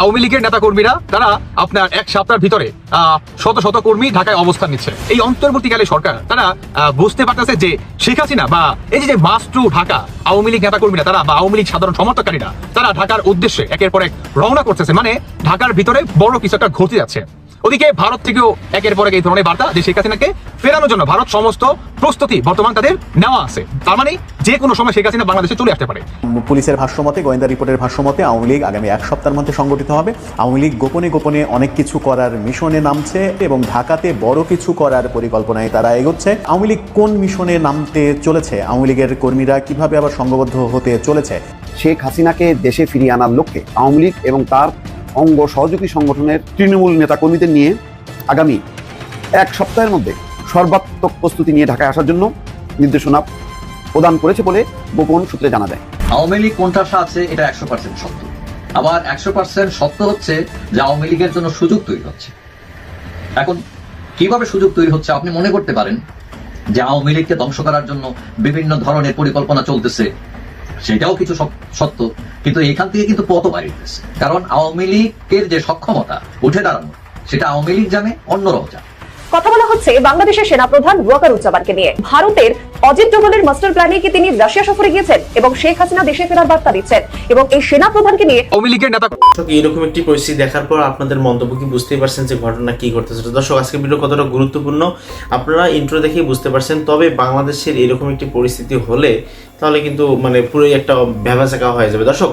আওয়ামী লীগের নেতা কর্মীরা তারা আপনার এক সপ্তাহের ভিতরে শত শত কর্মী ঢাকায় অবস্থান নিচ্ছে। এই অন্তর্বর্তীকালে সরকার, তারা বুঝতে পারতেছে যে শেখ হাসিনা বা এই যে মাস্টু ঢাকা আওয়ামী লীগ নেতা কর্মীরা তারা বা আওয়ামী লীগ সাধারণ সমর্থকারীরা তারা ঢাকার উদ্দেশ্যে একের পর এক রওনা করতেছে। মানে ঢাকার ভিতরে বড় কিছু একটা ঘটে যাচ্ছে। ওদিকে ভারত থেকেও একের পর এক এই ধরনের বার্তা যে শেখ হাসিনাকে ফেরানোর জন্য ভারত সমস্ত প্রস্তুতি বর্তমান তাদের নেওয়া আছে। তার মানে যে কোনো সময় শেখ হাসিনা বাংলাদেশে চলে আসতে পারে। পুলিশের ভাষ্যমতে গোয়েন্দা রিপোর্টের ভাষ্যমতে আওয়ামী লীগ আগামী এক সপ্তাহের মধ্যে সংগঠিত হবে। আওয়ামী লীগ গোপনে গোপনে অনেক কিছু করার মিশনে নামছে এবং ঢাকাতে বড় কিছু করার পরিকল্পনায় তারা এগোচ্ছে। আওয়ামী লীগ কোন মিশনে নামতে চলেছে? আওয়ামী লীগের কর্মীরা কীভাবে আবার সংঘবদ্ধ হতে চলেছে? শেখ হাসিনাকে দেশে ফিরিয়ে আনার লক্ষ্যে আওয়ামী লীগ এবং তার অঙ্গ সহযোগী সংগঠনের তৃণমূল নেতাকর্মীদের নিয়ে আগামী এক সপ্তাহের মধ্যে সর্বাত্মক প্রস্তুতি নিয়ে ঢাকায় আসার জন্য নির্দেশনা প্রদান করেছে বলে গোপন সূত্রে জানা যায়। আওয়ামী লীগ কোণঠাসা আছে, এটা একশো পার্সেন্ট সত্য। আবার একশো পার্সেন্ট সত্য হচ্ছে যে আওয়ামী লীগের জন্য সুযোগ তৈরি হচ্ছে। এখন কীভাবে সুযোগ তৈরি হচ্ছে আপনি মনে করতে পারেন যে আওয়ামী লীগকে ধ্বংস করার জন্য বিভিন্ন ধরনের পরিকল্পনা চলতেছে সেটাও কিছু সত্য কিন্তু এখান থেকে কিন্তু পথ বাড়িতেছে কারণ আওয়ামী লীগের যে সক্ষমতা উঠে দাঁড়ানো সেটা আওয়ামী লীগ জানে অন্যরাও জানে। কথা বলা হচ্ছে বাংলাদেশের সেনাপ্রধান ওয়াকারুজ্জামানকে নিয়ে। ভারতের অজিত ডোভালের মাস্টার প্ল্যানে কি তিনি রাশিয়া সফরে গিয়েছেন? এবং শেখ হাসিনা দেশে ফেরার বার্তা দিচ্ছেন। এবং এই সেনাপ্রধানকে নিয়ে আওয়ামী লীগের নেতা এইরকম একটি পরিস্থিতি দেখার পর আপনাদের মন্তব্য কি বুঝতেই পারছেন যে ঘটনা কি ঘটতেছে? দর্শক আজকের ভিডিও কতটা গুরুত্বপূর্ণ আপনারা ইন্ট্রো দেখেই বুঝতে পারছেন। তবে বাংলাদেশের এরকম একটি পরিস্থিতি হলে তাহলে কিন্তু মানে পুরোই একটা ভ্যাবাচাকা হয়ে যাবে। দর্শক,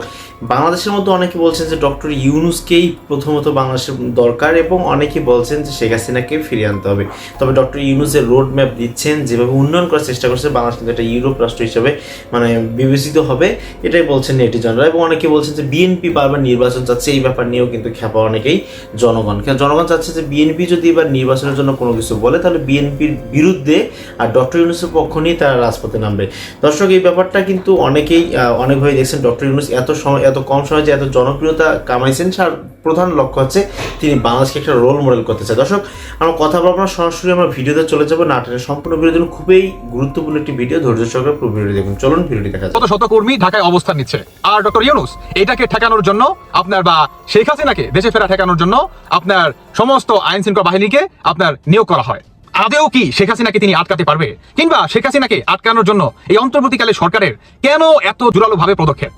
বাংলাদেশের মধ্যে অনেকে বলছেন যে ডক্টর ইউনুসকেই প্রথমত বাংলাদেশের দরকার এবং অনেকে বলছেন যে শেখ হাসিনাকে ফিরিয়ে আনতে হবে। তবে ডক্টর ইউনুসের রোড ম্যাপ দিচ্ছেন, যেভাবে উন্নয়ন করার চেষ্টা করছে, বাংলাদেশ কিন্তু একটা ইউরোপ রাষ্ট্র হিসেবে মানে বিবেচিত হবে, এটাই বলছেন নেটিজনরা। এবং অনেকে বলছেন যে বিএনপি বারবার নির্বাচন চাচ্ছে, এই ব্যাপার নিয়েও কিন্তু খেপা অনেকেই জনগণ। কারণ জনগণ চাচ্ছে যে বিএনপি যদি এবার নির্বাচনের জন্য কোনো কিছু বলে, তাহলে বিএনপির বিরুদ্ধে আর ডক্টর ইউনুসের পক্ষ নিয়ে তারা রাজপথে নামবে। দর্শক, এই ব্যাপারটা কিন্তু অনেকেই অনেকভাবে দেখছেন ডক্টর ইউনুস এত সময় এত কম সময়ে যে এত জনপ্রিয়তা কামাইছেন তার প্রধান লক্ষ্য হচ্ছে তিনি বাংলাদেশকে একটা রোল মডেল করতে চায় দর্শক, আমরা কথা বলব না, সরাসরি আমরা ভিডিওতে চলে যাব। নাটকের সম্পূর্ণ ভিডিওর জন্য খুবই গুরুত্বপূর্ণ একটি ভিডিও। ধৈর্য সহকারে পুরো ভিডিওটি দেখুন। চলুন, ভিডিওটি দেখা যাক। শত কর্মী ঢাকায় অবস্থান নিচ্ছে? আর ডক্টর ইউনুস, এটাকে ঠেকানোর জন্য আপনার বা শেখ হাসিনাকে দেশে ফেরা ঠেকানোর জন্য আপনার সমস্ত আইন শৃঙ্খলা বাহিনীকে আপনার নিয়োগ করা হয়। আদেও কি শেখ হাসিনাকে তিনি আটকাতে পারবে? কিংবা শেখ হাসিনাকে আটকানোর জন্য এই অন্তর্বর্তীকালে সরকারের কেন এত জোরালো ভাবে পদক্ষেপ?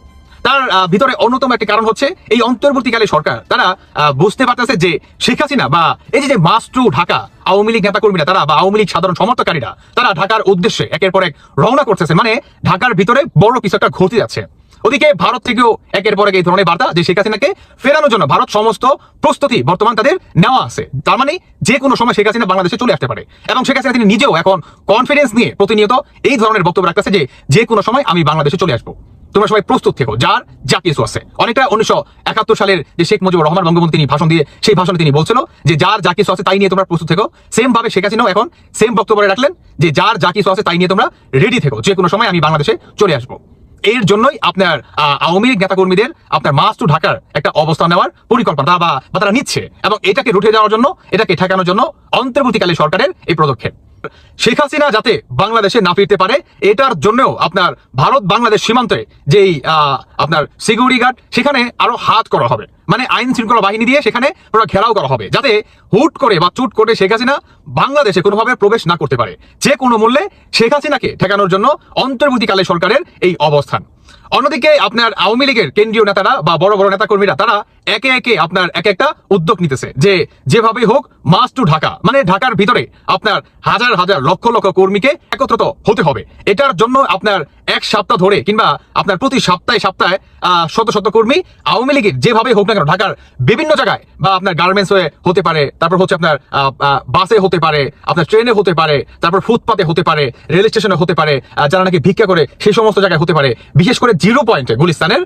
তার ভিতরে অন্যতম একটি কারণ হচ্ছে এই অন্তর্বর্তীকালে সরকার, তারা বুঝতে পারতেছে যে শেখ হাসিনা বা এই যে মাস্টু ঢাকা, আওয়ামী লীগ নেতা কর্মীরা তারা বা আওয়ামী লীগ সাধারণ সমর্থকারীরা তারা ঢাকার উদ্দেশ্যে একের পর এক রওনা করতেছে। মানে ঢাকার ভিতরে বড় কিছু একটা ঘটে যাচ্ছে। ওদিকে ভারত থেকেও একের পর এক এই ধরনের বার্তা যে শেখ হাসিনাকে ফেরানোর জন্য ভারত সমস্ত প্রস্তুতি বর্তমান তাদের নেওয়া আছে। তার মানে যে কোনো সময় শেখ হাসিনা বাংলাদেশে চলে আসতে পারে। এবং শেখ হাসিনা তিনি নিজেও এখন কনফিডেন্স নিয়ে প্রতিনিয়ত এই ধরনের বক্তব্য রাখতেছে যে যে কোনো সময় আমি বাংলাদেশে চলে আসব। তোমরা সবাই প্রস্তুত থেকো, যার যা কিছু আছে। অনেকটা উনিশশো একাত্তর সালের যে শেখ মুজিবুর রহমান বঙ্গবন্ধু তিনি ভাষণ দিয়ে সেই ভাষণে তিনি বলছিল যে যার যা কিছু আছে তাই নিয়ে তোমরা প্রস্তুত থেকো। সেম ভাবে শেখ হাসিনাও এখন সেম বক্তব্য রাখলেন যে যার যা কিছু আছে তাই নিয়ে তোমরা রেডি থেকো। যে কোনো সময় আমি বাংলাদেশে চলে আসব। এর জন্যই আপনার আওয়ামী লীগ নেতাকর্মীদের আপনার মাস টু ঢাকার একটা অবস্থান নেওয়ার পরিকল্পনা বা তারা নিচ্ছে। এবং এটাকে রুটে যাওয়ার জন্য, এটাকে ঠেকানোর জন্য অন্তর্বর্তীকালে সরকারের এই পদক্ষেপ। শেখ হাসিনা যাতে বাংলাদেশে না ফিরতে পারে, এটার জন্যও আপনার ভারত বাংলাদেশ সীমান্তে যেই আপনার সিকিউরিটি গার্ড সেখানে আরও হাত করা হবে। মানে আইন শৃঙ্খলা বাহিনী দিয়ে সেখানে ওরা ঘেরাও করা হবে, যাতে হুট করে বা চুট করে শেখ হাসিনা বাংলাদেশে কোনোভাবে প্রবেশ না করতে পারে। যে কোনো মূল্যে শেখ হাসিনাকে ঠেকানোর জন্য অন্তর্বর্তীকালে সরকারের এই অবস্থান। অন্যদিকে আপনার আওয়ামী লীগের কেন্দ্রীয় নেতারা বা বড় বড় নেতা কর্মীরা তারা একে একে আপনার এক একটা উদ্যোগ নিতেছে যে যেভাবেই হোক মাস টু ঢাকা মানে ঢাকার ভিতরে আপনার হাজার হাজার লক্ষ লক্ষ কর্মীকে একত্রিত হতে হবে। এটার জন্য আপনার এক সপ্তাহ ধরে কিংবা আপনার প্রতি সপ্তাহে সপ্তাহে শত শত কর্মী আওয়ামী লীগের যেভাবে হোক না কেন, ঢাকার বিভিন্ন জায়গায় বা আপনার গার্মেন্টস হয়ে হতে পারে, তারপর হচ্ছে আপনার বাসে হতে পারে, আপনার ট্রেনে হতে পারে, তারপর ফুটপাতে হতে পারে, রেল স্টেশনে হতে পারে যারা নাকি ভিক্ষা করে সেই সমস্ত জায়গায় হতে পারে। বিশেষ করে জিরো পয়েন্টে গুলিস্তানের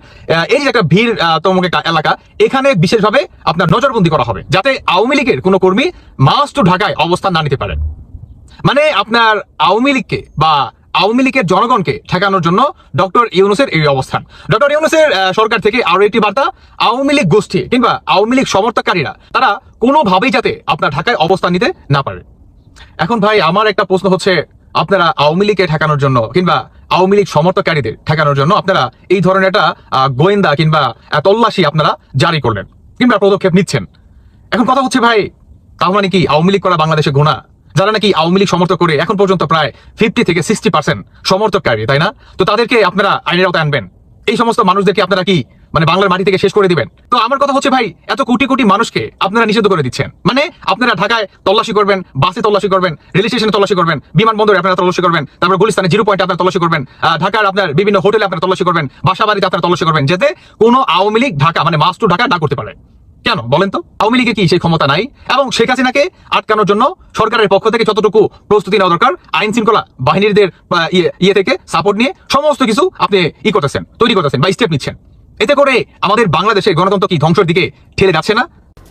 এই যে একটা ভিড় তমক এলাকা, এখানে বিশেষভাবে আপনার নজরবন্দি করা হবে যাতে আওয়ামী লীগের কোনো কর্মী মাস টু ঢাকায় অবস্থান না নিতে পারে মানে আপনার আওয়ামী লীগকে বা আওয়ামী লীগের জনগণকে ঠেকানোর জন্য ডক্টর ইউনুসের এই অবস্থান। ডক্টর ইউনুসের সরকার থেকে আরও একটি বার্তা, আওয়ামী লীগ গোষ্ঠী কিংবা আওয়ামী লীগ সমর্থককারীরা, তারা কোনোভাবেই যাতে আপনার ঢাকায় অবস্থান নিতে না পারে। এখন ভাই, আমার একটা প্রশ্ন হচ্ছে আপনারা আওয়ামী লীগকে ঠেকানোর জন্য কিংবা আওয়ামী লীগ সমর্থককারীদের ঠেকানোর জন্য আপনারা এই ধরনের একটা গোয়েন্দা কিংবা তল্লাশি আপনারা জারি করলেন কিংবা পদক্ষেপ নিচ্ছেন। এখন কথা হচ্ছে ভাই তার মানে কি আওয়ামী লীগ করা বাংলাদেশে গোনা যারা নাকি আওয়ামী লীগ সমর্থক করে এখন পর্যন্ত প্রায় ফিফটি থেকে সিক্সটি পার্সেন্ট সমর্থককারী তাই না? তো তাদেরকে আপনারা আইনের আওতায় আনবেন। এই সমস্ত মানুষদেরকে আপনারা কি মানে বাংলার মাটি থেকে শেষ করে দিবেন। তো আমার কথা হচ্ছে ভাই, এত কোটি কোটি মানুষকে আপনারা নিষিদ্ধ করে দিচ্ছেন। মানে আপনারা ঢাকায় তল্লাশি করবেন, বাসে তল্লাশি করবেন, রেল স্টেশনে তল্লাশি করবেন, বিমানবন্দরে আপনারা তল্লাশি করবেন, তারপর গুলিস্তানে জিরো পয়েন্টে আপনারা তল্লাশি করবেন ঢাকার আপনার বিভিন্ন হোটেলে আপনারা তল্লাশি করবেন বাসা বাড়িতে আপনারা তল্লাশি করবেন, যাতে কোনো আওয়ামী লীগ ঢাকা মানে মাস টু ঢাকা না করতে পারে। কেন? বলেন তো। আওয়ামী লীগের কি সেই ক্ষমতা নাই? এবং শেখ হাসিনাকে আটকানোর জন্য সরকারের পক্ষ থেকে যতটুকু প্রস্তুতি নেওয়া দরকার, আইন শৃঙ্খলা বাহিনীদের ইয়ে ইয়ে থেকে সাপোর্ট নিয়ে সমস্ত কিছু আপনি ই করতেছেন, তৈরি করতেছেন বা স্টেপ নিচ্ছেন। এতে করে আমাদের বাংলাদেশের গণতন্ত্র কি ধ্বংসের দিকে ঠেলে যাচ্ছে না?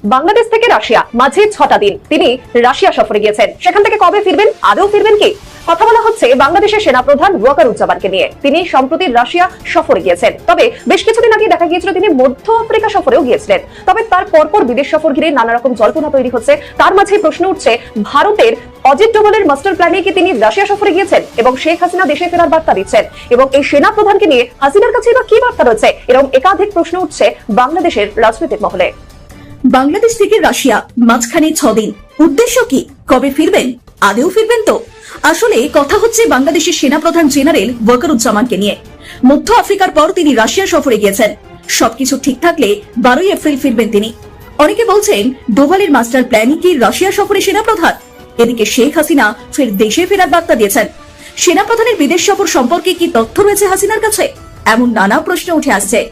বাংলাদেশ থেকে রাশিয়া, মাঝে ছটা দিন। তিনি রাশিয়া সফরে গিয়েছেন। সেখান থেকে কবে ফিরবেন, আদৌ ফিরবেন কি? কথা বলা হচ্ছে বাংলাদেশের সেনাপ্রধান ওয়াকারুজ্জামানকে নিয়ে। তিনি সম্প্রতি রাশিয়া সফরে গিয়েছেন। তবে বেশ কিছুদিন আগে দেখা গিয়েছিল তিনি মধ্য আফ্রিকা সফরেও গিয়েছিলেন। তবে তার পরপর বিদেশ সফর ঘিরে নানা রকম জল্পনা তৈরি হচ্ছে। তার মাঝে প্রশ্ন উঠছে, ভারতের অজিত ডোভালের মাস্টার প্ল্যানে কি তিনি রাশিয়া সফরে গিয়েছেন এবং শেখ হাসিনা দেশে ফেরার বার্তা দিচ্ছেন? এবং এই সেনা প্রধানকে নিয়ে হাসিনার কাছে বা কি বার্তা রয়েছে? এরকম একাধিক প্রশ্ন উঠছে বাংলাদেশের রাজনৈতিক মহলে। বাংলাদেশ থেকে রাশিয়া, মাঝখানে ছদিন। উদ্দেশ্য কি? কবে ফিরবেন? আদেও ফিরবেন তো। আসলে কথা হচ্ছে বাংলাদেশের সেনাপ্রধান জেনারেল ওয়াকারুজ্জামানকে নিয়ে। মধ্য আফ্রিকার পর তিনি রাশিয়া সফরে গিয়েছেন। সবকিছু ঠিক থাকলে বারোই এপ্রিল ফিরবেন তিনি। অনেকে বলছেন ডোভালের মাস্টার প্ল্যানই কি রাশিয়া সফরে সেনাপ্রধান? এদিকে শেখ হাসিনা ফের দেশে ফেরার বার্তা দিয়েছেন। সেনাপ্রধানের বিদেশ সফর সম্পর্কে কি তথ্য রয়েছে হাসিনার কাছে? এমন নানা প্রশ্ন উঠে আসছে।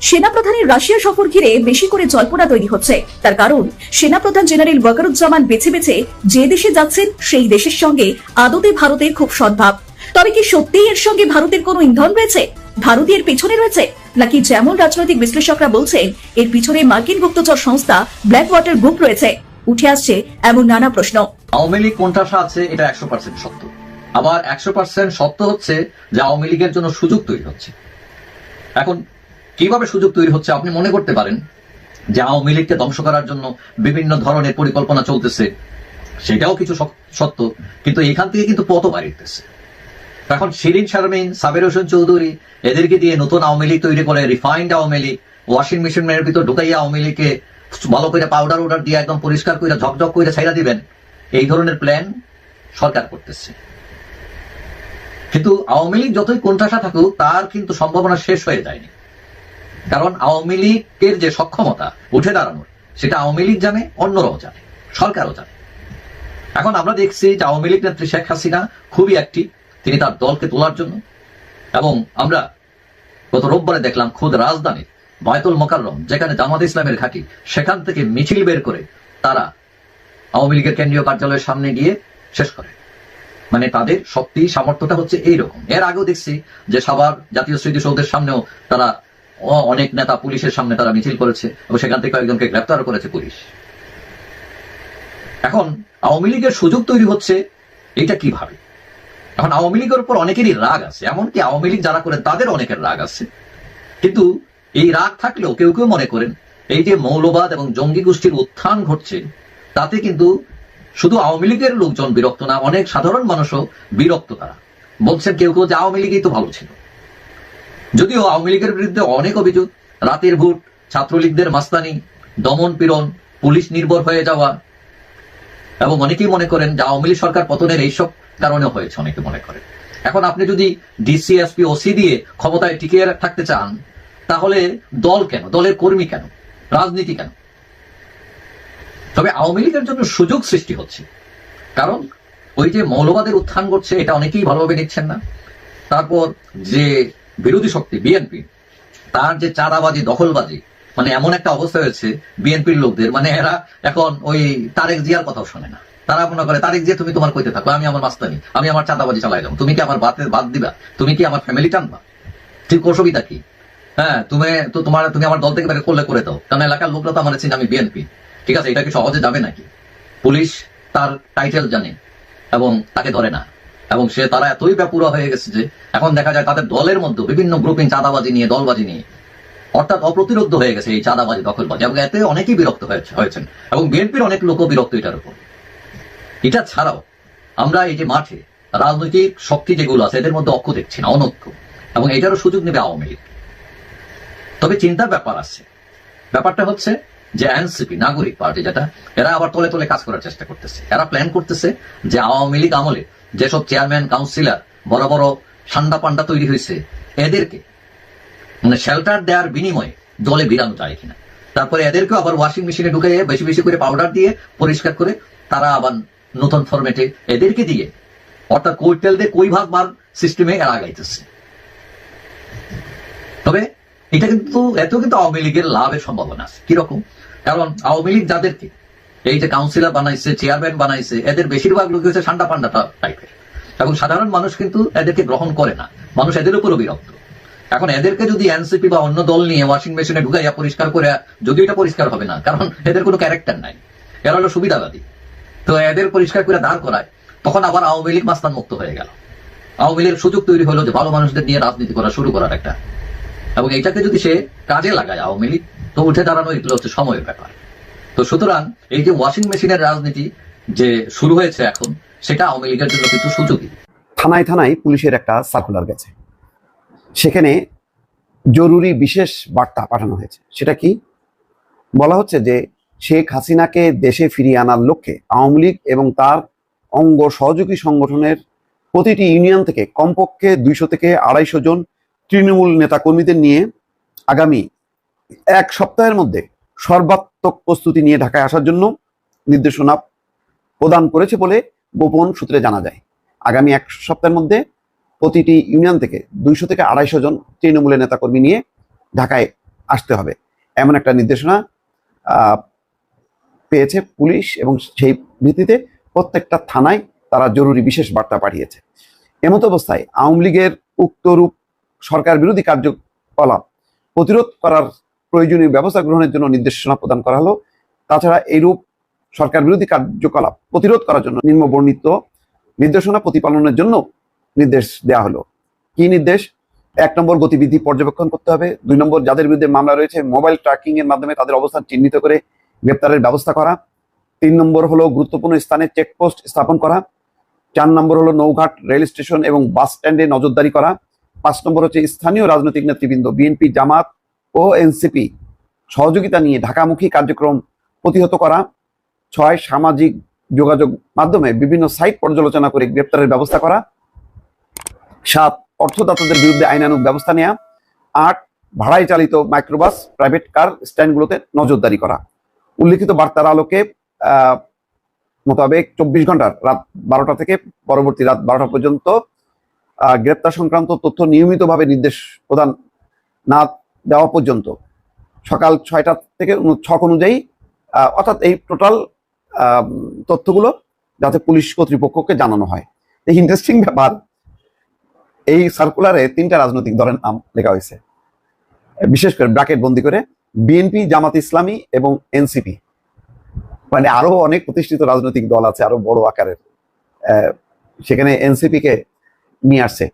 সেনাপ্রধানের রাশিয়া সফর ঘিরে বেশি করে জল্পনা তৈরি হচ্ছে। তার কারণ, সেনাপ্রধান জেনারেল ওয়াকারুজ্জামান বেছে বেছে যে দেশে যাচ্ছেন, সেই দেশের সঙ্গে আদতে ভারতের খুব সদ্ভাব। তবে কি সত্যিই এর সঙ্গে ভারতের কোনো ইন্ধন রয়েছে? ভারতীয় পেছনে রয়েছে? নাকি যেমন রাজনৈতিক বিশ্লেষকরা বলছেন, এর পিছনে মার্কিন গুপ্তচর সংস্থা ব্ল্যাক ওয়াটার গ্রুপ রয়েছে। উঠে আসছে এমন নানা প্রশ্ন। আওয়ামী লীগ কোনটাশা আছে, এটা একশো পার্সেন্ট সত্য। আবার একশো পার্সেন্ট সত্য হচ্ছে যে আওয়ামী লীগের জন্য সুযোগ তৈরি হচ্ছে। এখন কীভাবে সুযোগ তৈরি হচ্ছে আপনি মনে করতে পারেন যে আওয়ামী লীগকে ধ্বংস করার জন্য বিভিন্ন ধরনের পরিকল্পনা চলতেছে? সেটাও কিছু সত্য, কিন্তু এখান থেকে কিন্তু পত বাড়িতেছে। এখন শিরিন শারমিন, সাবের হোসেন চৌধুরী, এদেরকে দিয়ে নতুন আওয়ামী লীগ তৈরি করে রিফাইন্ড আওয়ামী লীগ ওয়াশিং মেশিনের ভিতর ঢুকাইয়া আওয়ামী লীগকে ভালো করে পাউডার উডার দিয়ে একদম পরিষ্কার করে ঝকঝক করে ছাইরা দিবেন, এই ধরনের প্ল্যান সরকার করতেছে। কিন্তু আওয়ামী লীগ যতই কোণঠাসা থাকুক, তার কিন্তু সম্ভাবনা শেষ হয়ে যায়নি। কারণ আওয়ামী লীগের যে সক্ষমতা উঠে দাঁড়ানোর, সেটা আওয়ামী লীগ জানে, অন্যরাও জানে, সরকারও জানে। এখন আমরা দেখছি যে আওয়ামী লীগ নেত্রী শেখ হাসিনা খুবই একটি তিনি তার দলকে তোলার জন্য। এবং আমরা গত রোববারে দেখলাম খোদ রাজধানীর বায়তুল মোকাররম, যেখানে জামাত ইসলামের ঘাঁটি, সেখান থেকে মিছিল বের করে তারা আওয়ামী লীগের কেন্দ্রীয় কার্যালয়ের সামনে গিয়ে শেষ করে। মানে তাদের শক্তি, সামর্থ্যটা হচ্ছে এইরকম। এর আগেও দেখছি যে সবার জাতীয় স্মৃতিসৌধের সামনেও তারা অনেক নেতা পুলিশের সামনে তারা মিছিল করেছে এবং সেখান থেকে কয়েকজনকে গ্রেপ্তার করেছে পুলিশ। এখন আওয়ামী লীগের সুযোগ তৈরি হচ্ছে এটা কীভাবে? এখন আওয়ামী লীগের উপর অনেকেরই রাগ আছে, এমনকি আওয়ামী লীগ যারা করে তাদের অনেকের রাগ আছে। কিন্তু এই রাগ থাকলেও কেউ কেউ মনে করেন, এই যে মৌলবাদ এবং জঙ্গি গোষ্ঠীর উত্থান ঘটছে, তাতে কিন্তু শুধু আওয়ামী লীগের লোকজন বিরক্ত না, অনেক সাধারণ মানুষও বিরক্ত তারা। বলছেন কেউ কেউ যে আওয়ামী লীগই তো ভালো ছিল। যদিও আওয়ামী লীগের বিরুদ্ধে অনেক অভিযোগ, রাতের ভোট, ছাত্রলীগদের মাস্তানি, দমন পীড়ন, পুলিশ নির্ভর হয়ে যাওয়া, এবং অনেকেই মনে করেন যে আওয়ামী লীগ সরকার পতনের এইসব কারণে হয়েছে, অনেকে মনে করেন। এখন আপনি যদি ডিসি, এসপি, ওসি দিয়ে ক্ষমতায় টিকিয়ে থাকতে চান, তাহলে দল কেন? দলের কর্মী কেন? রাজনীতি কেন? তবে আওয়ামী লীগের জন্য সুযোগ সৃষ্টি হচ্ছে। কারণ ওই যে মৌলবাদের উত্থান ঘটছে, এটা অনেকেই ভালোভাবে নিচ্ছেন না। তারপর যে বিরোধী শক্তি, বিএনপি, তার যে চাঁদাবাজি, দখলবাজি মানে এমন একটা অবস্থা হয়েছে বিএনপির লোকদের মানে এরা এখন ওই তারেক জিয়ার কথাও শোনে না। তারা মনে করে, তারেক জিয়া, তুমি তোমার কইতে থাকো, আমি আমার মাস্তানি, আমি আমার চাঁদাবাজি চালাই যাব। তুমি কি আমার বাতে, বাদ দিবা? তুমি কি আমার ফ্যামিলি টানবা? ঠিক অসুবিধা কি? হ্যাঁ তুমি, তো তোমার, তুমি আমার দল থেকে বের করলে করে দাও। কারণ এলাকার লোকরা তো আমার চিনি আমি বিএনপি। ঠিক আছে, এটা কি সহজে যাবে নাকি? পুলিশ তার টাইটেল জানে এবং তাকে ধরে না। এবং সে তারা এতই ব্যাপুরা হয়ে গেছে যে এখন দেখা যায় তাদের দলের মধ্যে বিভিন্ন গ্রুপিং চাঁদাবাজি নিয়ে, দলবাজি নিয়ে অর্থাৎ অপ্রতিরোধ হয়ে গেছে এই চাঁদাবাজি, দখলবাজি এবং এতে অনেকেই বিরক্ত হয়েছে, হয়েছেন এবং বিএনপির অনেক লোকও বিরক্ত এটার উপর। এটা ছাড়াও আমরা এই যে মাঠে রাজনৈতিক শক্তি যেগুলো আছে, এদের মধ্যে অক্ষ দেখছি না, অনক্ষ এবং এটারও সুযোগ নেবে আওয়ামী লীগ। তবে চিন্তার ব্যাপার আছে। ব্যাপারটা হচ্ছে যে এনসিপি, নাগরিক পার্টি যেটা, এরা আবার তলে তলে কাজ করার চেষ্টা করতেছে। এরা প্ল্যান করতেছে যে আওয়ামী লীগ আমলে যেসব চেয়ারম্যান, কাউন্সিলর বড় বড় ঠান্ডা পান্ডা তৈরি হয়েছে, এদেরকে মানে শেল্টার দেওয়ার বিনিময়ে জলে বিরানো যায় কিনা। তারপরে এদেরকেও আবার ওয়াশিং মেশিনে ঢুকে বেশি বেশি করে পাউডার দিয়ে পরিষ্কার করে তারা আবার নতুন ফরম্যাটে এদেরকে দিয়ে অর্থাৎ কৈটেল দিয়ে কই ভাগ বার সিস্টেমে এরা গাইতেছে তবে এটা কিন্তু এত কিন্তু আওয়ামী লীগের লাভের সম্ভাবনা আছে। কীরকম? কারণ আওয়ামী লীগ যাদেরকে এই যে কাউন্সিলর বানাইছে চেয়ারম্যান বানাইছে, এদের বেশিরভাগ লোক হচ্ছে ঠান্ডা পান্ডা টাইপের এবং সাধারণ মানুষ কিন্তু এদেরকে গ্রহণ করে না। মানুষ এদের উপরও বিরক্ত। এখন এদেরকে যদি এনসিপি বা অন্য দল নিয়ে ওয়াশিং মেশিনে ঢুকাইয়া পরিষ্কার করে যদি এটা পরিষ্কার হবে না, কারণ এদের কোনো ক্যারেক্টার নাই। এরা হলো সুবিধাবাদী। তো এদের পরিষ্কার করে দাঁড় করায়, তখন আবার আওয়ামী লীগ মাস্তান মুক্ত হয়ে গেল। আওয়ামী লীগের সুযোগ তৈরি হলো যে ভালো মানুষদের নিয়ে রাজনীতি করা শুরু করার একটা। এবং এইটাকে যদি সে কাজে লাগায় আওয়ামী লীগ, তো উঠে দাঁড়ানো এগুলো হচ্ছে সময়ের ব্যাপার। তো সুতরাং এই যে ওয়াশিং মেশিনের রাজনীতি যে শুরু হয়েছে এখন, সেটা আওয়ামী লীগের জন্য কিন্তু সুযোগই। থানায় থানায় পুলিশের একটা সার্কুলার গেছে। সেখানে জরুরি বিশেষ বার্তা পাঠানো হয়েছে। সেটা কি? বলা হচ্ছে যে শেখ হাসিনাকে দেশে ফিরিয়ে আনার লক্ষ্যে আওয়ামী লীগ এবং তার অঙ্গ সহযোগী সংগঠনের প্রতিটি ইউনিয়ন থেকে কমপক্ষে দুইশো থেকে আড়াইশো জন তৃণমূল নেতাকর্মীদের নিয়ে আগামী এক সপ্তাহের মধ্যে সর্বাত্মক প্রস্তুতি নিয়ে ঢাকায় আসার জন্য নির্দেশনা প্রদান করেছে বলে গোপন সূত্রে জানা যায়। আগামী এক সপ্তাহের মধ্যে প্রতিটি ইউনিয়ন থেকে দুইশো থেকে আড়াইশো জন তৃণমূলের নেতাকর্মী নিয়ে ঢাকায় আসতে হবে। এমন একটা নির্দেশনা পেয়েছে পুলিশ এবং সেই ভিত্তিতে প্রত্যেকটা থানায় তারা জরুরি বিশেষ বার্তা পাঠিয়েছে। এমত অবস্থায় আওয়ামী লীগের উক্তরূপ সরকার বিরোধী কার্যকলাপ প্রতিরোধ করার প্রয়োজনীয় ব্যবস্থা গ্রহণের জন্য নির্দেশনা প্রদান করা হলো। তাছাড়া এইরূপ সরকার বিরোধী কার্যকলাপ প্রতিরোধ করার জন্য নিম্ন বর্ণিত নির্দেশনা প্রতিপালনের জন্য নির্দেশ দেওয়া হলো। কি নির্দেশ? এক নম্বর গতিবিধি পর্যবেক্ষণ করতে হবে। দুই নম্বর, যাদের বিরুদ্ধে মামলা রয়েছে, মোবাইল ট্র্যাকিং এর মাধ্যমে তাদের অবস্থান চিহ্নিত করে গ্রেপ্তারের ব্যবস্থা করা। তিন নম্বর হলো গুরুত্বপূর্ণ স্থানে চেকপোস্ট স্থাপন করা। চার নম্বর হলো নৌঘাট, রেল স্টেশন এবং বাস স্ট্যান্ডে নজরদারি করা। পাঁচ নম্বর হচ্ছে স্থানীয় রাজনৈতিক নেতৃবৃন্দ, বিএনপি জামাত ও এনসিপি সহযোগিতা নিয়ে ঢাকামুখী কার্যক্রম প্রতিহত করা, ছয় সামাজিক যোগাযোগ মাধ্যমে বিভিন্ন সাইট পর্যালোচনা করে গ্রেপ্তারের ব্যবস্থা করা, সাত অর্থদাতাদের বিরুদ্ধে আইনানুগ ব্যবস্থা নেওয়া আট ভাড়ায় চালিত মাইক্রোবাস, প্রাইভেট কার স্ট্যান্ডগুলোতে নজরদারি করা। উল্লিখিত বার্তার আলোকে মোতাবেক চব্বিশ ঘণ্টার রাত বারোটা থেকে পরবর্তী রাত বারোটা পর্যন্ত গ্রেপ্তার সংক্রান্ত তথ্য নিয়মিতভাবে নির্দেশ প্রদান না দেওয়া পর্যন্ত। সকাল ছয়টা থেকে ছক অনুযায়ী অর্থাৎ এই টোটাল তথ্যগুলো যাতে পুলিশ কর্তৃপক্ষকে জানানো হয়। এই ইন্টারেস্টিং ব্যাপার, এই সার্কুলারে তিনটা রাজনৈতিক দলের নাম লেখা হয়েছে। বিশেষ করে ব্র্যাকেট বন্দি করে বিএনপি জামাত ইসলামী এবং এনসিপি মানে আরও অনেক প্রতিষ্ঠিত রাজনৈতিক দল আছে, আরও বড় আকারের। সেখানে এনসিপি কে নিয়ে আসছে।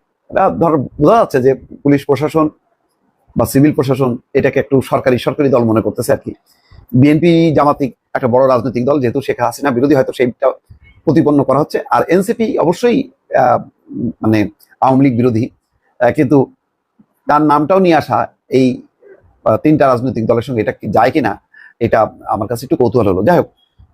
ধর, বোঝা যাচ্ছে যে পুলিশ প্রশাসন বা সিভিল প্রশাসন এটাকে একটু সরকারি সরকারি দল মনে করতেছে আর কি। বিএনপি জামাতিক একটা বড় রাজনৈতিক দল, যেহেতু শেখ হাসিনা বিরোধী, হয়তো সেইটা প্রতিপন্ন করা হচ্ছে। আর এনসিপি অবশ্যই মানে আওয়ামী লীগ বিরোধী। কিন্তু তার নামটাও নিয়ে আসা এই তিনটা রাজনৈতিক দলের সঙ্গে এটা যায় কিনা, এটা আমার কাছে একটু কৌতূহল হলো। যাই হোক,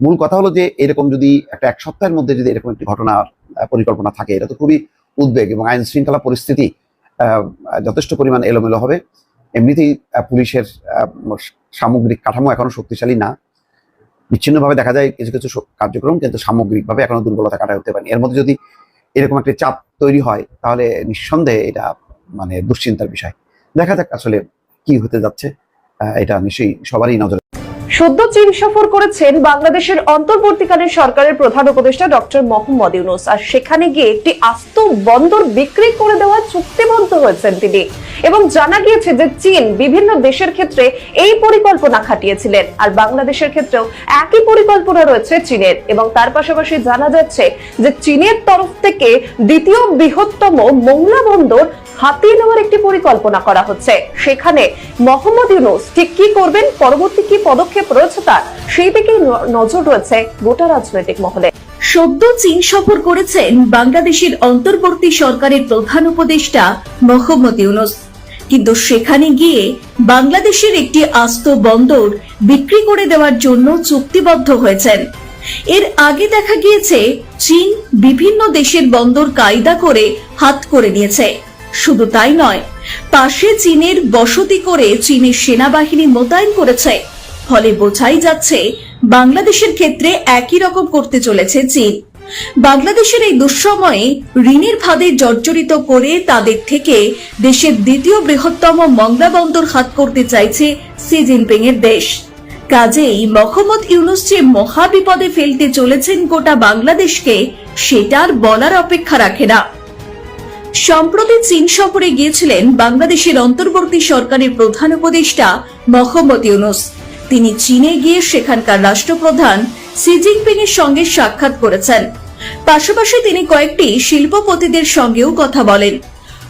মূল কথা হলো যে এরকম যদি একটা এক সপ্তাহের মধ্যে যদি এরকম একটি ঘটনার পরিকল্পনা থাকে, এটা তো খুবই উদ্বেগ এবং আইন শৃঙ্খলা পরিস্থিতি যথেষ্ট পরিমাণ এলোমেলো হবে। এমনিতেই পুলিশের সামগ্রিক কাঠামো এখনও শক্তিশালী না। বিচ্ছিন্নভাবে দেখা যায় কিছু কিছু কার্যক্রম কিন্তু সামগ্রিকভাবে এখনও দুর্বলতা কাটা হতে পারে এর মধ্যে যদি এরকম একটা চাপ তৈরি হয়, তাহলে নিঃসন্দেহে এটা মানে দুশ্চিন্তার বিষয়। দেখা যাক আসলে কি হতে যাচ্ছে। এটা নিশ্চয়ই সবারই নজরে সদ্য চীন সফর করেছেন বাংলাদেশের অন্তর্বর্তীকালীন সরকারের প্রধান উপদেষ্টা ডক্টর মোহাম্মদ ইউনুস। আর সেখানে গিয়ে একটি আস্ত বন্দর বিক্রি করে দেওয়ার চুক্তিবদ্ধ হয়েছেন তিনি। এবং জানা গিয়েছে যে চীন বিভিন্ন দেশের ক্ষেত্রে এই পরিকল্পনা খাটিয়েছিলেন। আর বাংলাদেশের ক্ষেত্রেও একই পরিকল্পনা রয়েছে চীনের। এবং তার পাশাপাশি জানা যাচ্ছে যে চীনের তরফ থেকে দ্বিতীয় বৃহত্তম মোংলা বন্দর হাতিয়ে নেওয়ার একটি পরিকল্পনা করা হচ্ছে। সেখানে মোহাম্মদ ইউনুস ঠিক কি করবেন, পরবর্তী কি পদক্ষেপ তার। সেই দিকেই নজর রয়েছে গোটা রাজনৈতিক মহলে। সদ্য চীন সফর করেছেন বাংলাদেশের অন্তর্বর্তী সরকারের প্রধান উপদেষ্টা মোহাম্মদ ইউনুস। কিন্তু সেখানে গিয়ে বাংলাদেশের একটি আস্ত বন্দর বিক্রি করে দেওয়ার জন্য চুক্তিবদ্ধ হয়েছেন। এর আগে দেখা গিয়েছে, চীন বিভিন্ন দেশের বন্দর কায়দা করে হাত করে নিয়েছে। শুধু তাই নয়, পাশে চীনের বসতি করে চীনের সেনাবাহিনী মোতায়েন করেছে। ফলে বোঝাই যাচ্ছে, বাংলাদেশের ক্ষেত্রে একই রকম করতে চলেছে চীন। বাংলাদেশের এই দুঃসময়ে ঋণের ফাঁদে জর্জরিত করে তাদের থেকে দেশের দ্বিতীয় বৃহত্তম মংলা বন্দর হাত করতে চাইছে সি জিনপিং এর দেশ। কাজেই মোহাম্মদ ইউনুস যে মহা বিপদে ফেলতে চলেছেন গোটা বাংলাদেশকে, সেটার বলার অপেক্ষা রাখে না। সম্প্রতি চীন সফরে গিয়েছিলেন বাংলাদেশের অন্তর্বর্তী সরকারের প্রধান উপদেষ্টা মোহাম্মদ ইউনুস। তিনি চীনে গিয়ে সেখানকার রাষ্ট্রপ্রধান সি জিনপিং এর সঙ্গে সাক্ষাৎ করেছেন। পাশাপাশি তিনি কয়েকটি শিল্পপতিদের সঙ্গেও কথা বলেন।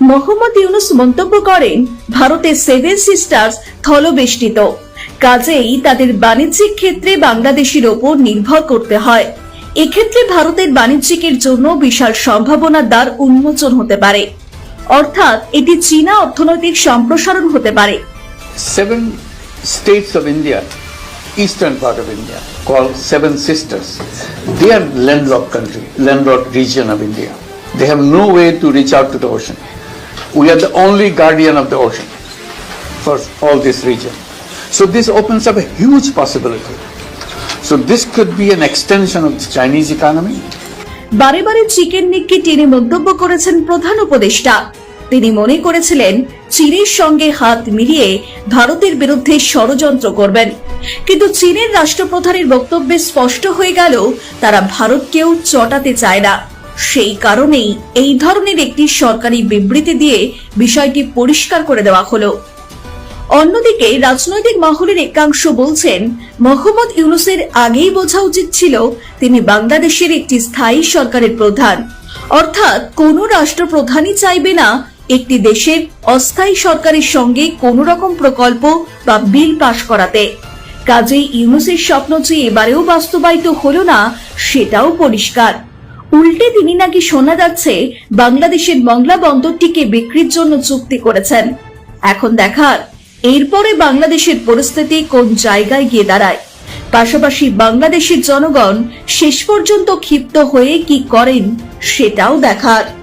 মোহাম্মদ ইউনুস মন্তব্য করেন ভারতের সেভেন সিস্টার্স স্থলবেষ্টিত। কাজেই তাদের বাণিজ্যিক ক্ষেত্রে বাংলাদেশের ওপর নির্ভর করতে হয়। এক্ষেত্রে ভারতের বাণিজ্যিকের জন্য বিশাল সম্ভাবনার দ্বার উন্মোচন হতে পারে। অর্থাৎ এটি চীনা অর্থনৈতিক সম্প্রসারণ হতে পারে। Seven states of India, eastern part of India, called Seven Sisters. They are landlocked country, landlocked region of India. They have no way to reach out to the ocean. We are the only guardian of the ocean for all this region. So this opens up a huge possibility. So this could be an extension of the Chinese economy. বারে বারে chicken নিককে টেনে মন্তব্য করেছেন প্রধান উপদেষ্টা তিনি মনে করেছিলেন, চীনের সঙ্গে হাত মিলিয়ে ভারতের বিরুদ্ধে ষড়যন্ত্র করবেন। কিন্তু চীনের রাষ্ট্রপ্রধানের বক্তব্যে স্পষ্ট হয়ে গেল, তারা ভারতকেও চটাতে চায় না। সেই কারণেই এই ধরনের একটি সরকারি বিবৃতি দিয়ে বিষয়টি পরিষ্কার করে দেওয়া হলো। অন্যদিকে, রাজনৈতিক মহলের একাংশ বলছেন, মোহাম্মদ ইউনুসের আগেই বোঝা উচিত ছিল, তিনি বাংলাদেশের একটি স্থায়ী সরকারের প্রধান। অর্থাৎ কোন রাষ্ট্রপ্রধানই চাইবে না একটি দেশের অস্থায়ী সরকারের সঙ্গে কোন রকম প্রকল্প বা বিল পাশ করাতে। কাজেই ইউনুসের স্বপ্ন যে এবারেও বাস্তবায়িত হলো না, সেটাও পরিষ্কার। উল্টে তিনি নাকি শোনা যাচ্ছে, বাংলাদেশের মংলা বন্দরটিকে বিক্রির জন্য চুক্তি করেছেন। এখন দেখার, এরপরে বাংলাদেশের পরিস্থিতি কোন জায়গায় গিয়ে দাঁড়ায়। পাশাপাশি বাংলাদেশের জনগণ শেষ পর্যন্ত ক্ষিপ্ত হয়ে কি করেন, সেটাও দেখার।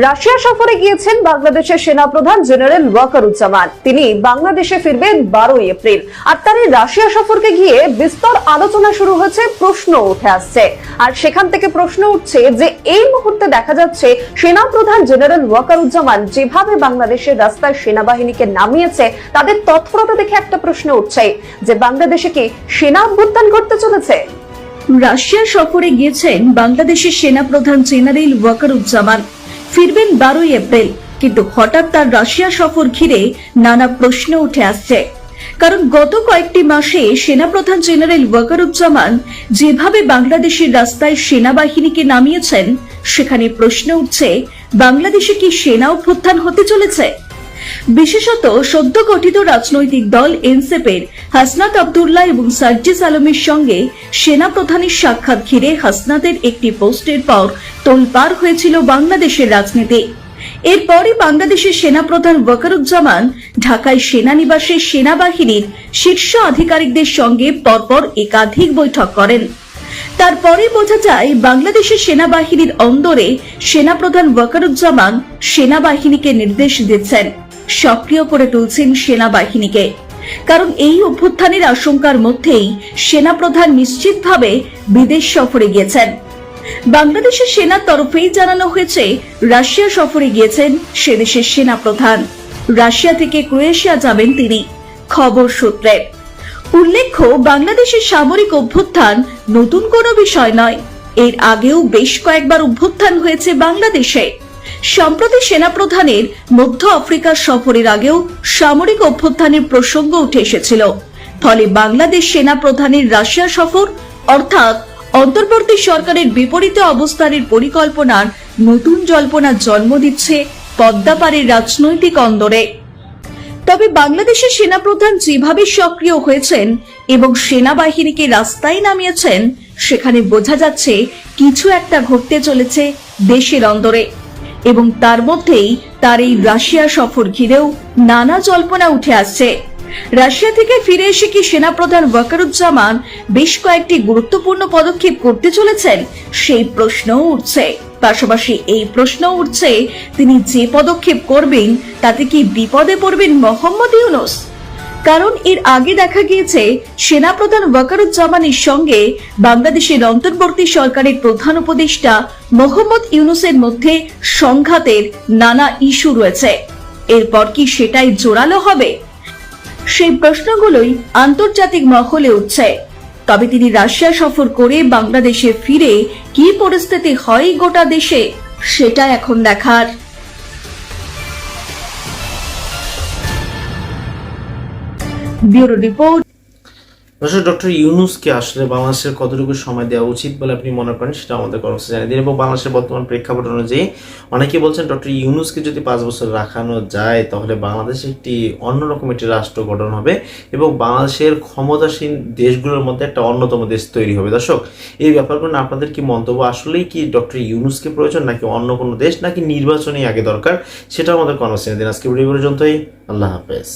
Russia সফরে গিয়েছেন বাংলাদেশের সেনাপ্রধান জেনারেল ওয়াকারুজ্জামান। তিনি বাংলাদেশে ফিরবেন বারোই এপ্রিল। আর তার এই রাশিয়া সফরকে ঘিরে বিস্তর আলোচনা শুরু হয়েছে, প্রশ্ন উঠে আসছে। আর সেখান থেকে প্রশ্ন উঠছে যে, এই মুহূর্তে দেখা যাচ্ছে সেনাপ্রধান জেনারেল ওয়াকারুজ্জামান যেভাবে বাংলাদেশের রাস্তায় সেনাবাহিনীকে নামিয়েছে, তাদের তৎপরতা দেখে একটা প্রশ্ন উঠছে, যে বাংলাদেশে কি সেনা অভ্যুত্থান করতে চলেছে? রাশিয়া সফরে গিয়েছেন বাংলাদেশের সেনাপ্রধান জেনারেল ওয়াকারুজ্জামান। ফিরবেন বারোই এপ্রিল। কিন্তু হঠাৎ তার রাশিয়া সফর ঘিরে নানা প্রশ্ন উঠে আসছে। কারণ গত কয়েকটি মাসে সেনাপ্রধান জেনারেল ওয়াকারুজ্জামান যেভাবে বাংলাদেশের রাস্তায় সেনাবাহিনীকে নামিয়েছেন, সেখানে প্রশ্ন উঠছে, বাংলাদেশে কি সেনা অভ্যুত্থান হতে চলেছে? বিশেষত সদ্য গঠিত রাজনৈতিক দল এনসেপের হাসনাত আবদুল্লাহ এবং সার্জিস আলমের সঙ্গে সেনা প্রধানের সাক্ষাৎ ঘিরে হাসনাতের একটি পোস্টের পর তোলপাড় হয়েছিল বাংলাদেশের রাজনীতি। এরপরই বাংলাদেশের সেনাপ্রধান ওয়াকারুজ্জামান ঢাকায় সেনানিবাসে সেনাবাহিনীর শীর্ষ আধিকারিকদের সঙ্গে পরপর একাধিক বৈঠক করেন। তারপরে বোঝা যায়, বাংলাদেশের সেনাবাহিনীর অন্দরে সেনাপ্রধান ওয়াকারুজ্জামান সেনাবাহিনীকে নির্দেশ দিচ্ছেন। সক্রিয় করে তুলছেন সেনাবাহিনীকে। কারণ এই অভ্যুত্থানের আশঙ্কার মধ্যেই সেনাপ্রধান নিশ্চিতভাবে বিদেশ সফরে গিয়েছেন। বাংলাদেশের সেনার তরফেই জানানো হয়েছে, রাশিয়া সফরে গিয়েছেন সে দেশের সেনাপ্রধান। রাশিয়া থেকে ক্রোয়েশিয়া যাবেন তিনি, খবর সূত্রে। উল্লেখ্য, বাংলাদেশের সামরিক অভ্যুত্থান নতুন কোনো বিষয় নয়। এর আগেও বেশ কয়েকবার অভ্যুত্থান হয়েছে বাংলাদেশে। সম্প্রতি সেনাপ্রধানের মধ্য আফ্রিকার সফরের আগেও সামরিক অভ্যুত্থানের প্রসঙ্গ উঠে এসেছিল। ফলে বাংলাদেশ সেনাপ্রধানের রাশিয়া সফর, অর্থাৎ অন্তর্বর্তী সরকারের বিপরীতে অবস্থানের পরিকল্পনার নতুন জল্পনা জন্ম দিচ্ছে পদ্মাপাড়ের রাজনৈতিক অন্দরে। তবে বাংলাদেশের সেনাপ্রধান যেভাবে সক্রিয় হয়েছেন এবং সেনাবাহিনীকে রাস্তায় নামিয়েছেন, সেখানে বোঝা যাচ্ছে কিছু একটা ঘটতে চলেছে দেশের অন্দরে। এবং তার মধ্যেই তার এই রাশিয়া সফর ঘিরেও নানা জল্পনা উঠে আসছে। রাশিয়া থেকে ফিরে এসে কি সেনাপ্রধান ওয়াকারুজ্জামান বেশ কয়েকটি গুরুত্বপূর্ণ পদক্ষেপ করতে চলেছেন? সেই প্রশ্নও উঠছে। পাশাপাশি এই প্রশ্ন উঠছে, তিনি যে পদক্ষেপ করবেন, তাতে কি বিপদে পড়বেন মোহাম্মদ ইউনুস? কারণ এর আগে দেখা গিয়েছে সেনাপ্রধান ওয়াকারুজ্জামানের সঙ্গে বাংলাদেশের অন্তর্বর্তী সরকারের প্রধান উপদেষ্টা মোহাম্মদ ইউনুসের মধ্যে সংঘাতের নানা ইস্যু রয়েছে। এরপর কি সেটাই জোরালো হবে? সেই প্রশ্নগুলোই আন্তর্জাতিক মহলে উঠছে। তবে তিনি রাশিয়া সফর করে বাংলাদেশে ফিরে কি পরিস্থিতি হয় গোটা দেশে, সেটা এখন দেখার। Bureau report. দর্শক, ডক্টর ইউনুসকে আসলে বাংলাদেশের কতটুকু সময় দেওয়া উচিত বলে আপনি মনে করেন সেটা আমাদের কর্মসূচি জানিয়ে দিন। এবং বাংলাদেশের বর্তমান প্রেক্ষাপট অনুযায়ী অনেকে বলছেন, ডক্টর ইউনুসকে যদি পাঁচ বছর রাখানো যায়, তাহলে বাংলাদেশ একটি অন্যরকম একটি রাষ্ট্র গঠন হবে এবং বাংলাদেশের ক্ষমতাসীন দেশগুলোর মধ্যে একটা অন্যতম দেশ তৈরি হবে। দর্শক, এই ব্যাপারগুলো আপনাদের কি মন্তব্য? আসলেই কি ডক্টর ইউনুসকে প্রয়োজন নাকি অন্য কোনো দেশ, নাকি নির্বাচনই আগে দরকার? সেটা আমাদের কর্মসূচি দিন। আজকে ভিডিও পর্যন্তই। আল্লাহ হাফেজ।